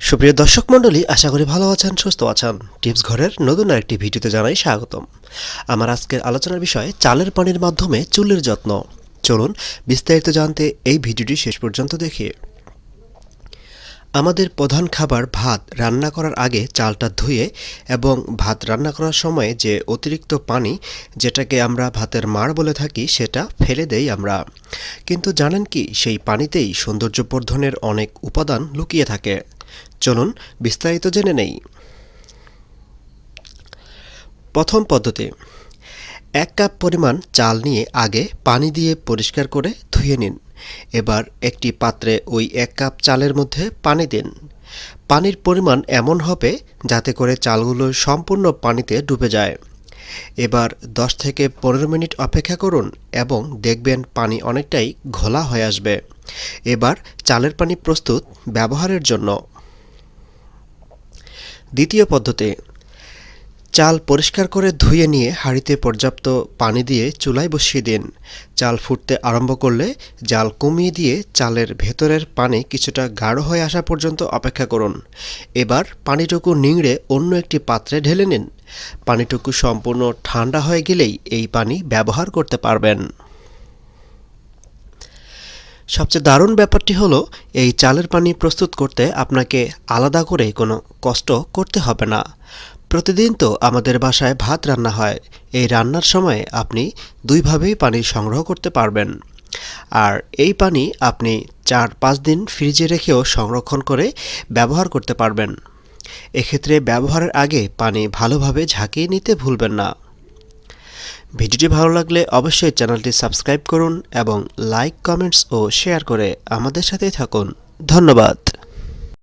সুপ্রিয় দর্শক মণ্ডলী, আশা করি ভালো আছেন, সুস্থ আছেন। টিপস ঘরের নতুন আরেকটি ভিডিওতে জানাই স্বাগতম। আমার আজকের আলোচনার বিষয়, চালের পানির মাধ্যমে চুলের যত্ন। চলুন বিস্তারিত জানতে এই ভিডিওটি শেষ পর্যন্ত দেখি। আমাদের প্রধান খাবার ভাত রান্না করার আগে চালটা ধুয়ে এবং ভাত রান্না করার সময় যে অতিরিক্ত পানি, যেটাকে আমরা ভাতের মাড় বলে থাকি, সেটা ফেলে দেই আমরা। কিন্তু জানেন কি, সেই পানিতেই সৌন্দর্যবর্ধনের অনেক উপাদান লুকিয়ে থাকে। চলুন বিস্তারিত জেনে নেই। প্রথম পদ্ধতি, এক কাপ পরিমাণ চাল নিয়ে আগে পানি দিয়ে পরিষ্কার করে ধুয়ে নিন। এবার একটি পাত্রে ওই এক কাপ চালের মধ্যে পানি দিন। পানির পরিমাণ এমন হবে যাতে করে চালগুলো সম্পূর্ণ পানিতে ডুবে যায়। এবার 10 থেকে পনেরো মিনিট অপেক্ষা করুন এবং দেখবেন পানি অনেকটাই ঘোলা হয়ে আসবে। এবার চালের পানি প্রস্তুত ব্যবহারের জন্য। দ্বিতীয় পদ্ধতি, চাল পরিষ্কার করে ধুয়ে নিয়ে হাঁড়িতে পর্যাপ্ত পানি দিয়ে চুলায় বসিয়ে দিন। চাল ফুটতে আরম্ভ করলে জাল কমিয়ে দিয়ে চালের ভেতরের পানি কিছুটা গাঢ় হয়ে আসা পর্যন্ত অপেক্ষা করুন। এবার পানিটুকু নিংড়ে অন্য একটি পাত্রে ঢেলে নিন। পানিটুকু সম্পূর্ণ ঠান্ডা হয়ে গেলেই এই পানি ব্যবহার করতে পারবেন। সবচেয়ে দারুণ ব্যাপারটি হলো, এই চালের পানি প্রস্তুত করতে আপনাকে আলাদা করে কোনো কষ্ট করতে হবে না। প্রতিদিন তো আমাদের বাসায় ভাত রান্না হয়। এই রান্নার সময় আপনি দুইভাবেই পানি সংগ্রহ করতে পারবেন। আর এই পানি আপনি চার পাঁচ দিন ফ্রিজে রেখেও সংরক্ষণ করে ব্যবহার করতে পারবেন। এক্ষেত্রে ব্যবহারের আগে পানি ভালোভাবে ঝাঁকিয়ে নিতে ভুলবেন না। ভিডিওটি ভালো লাগলে অবশ্যই চ্যানেলটি সাবস্ক্রাইব করুন এবং লাইক, কমেন্টস ও শেয়ার করে আমাদের সাথেই থাকুন। ধন্যবাদ।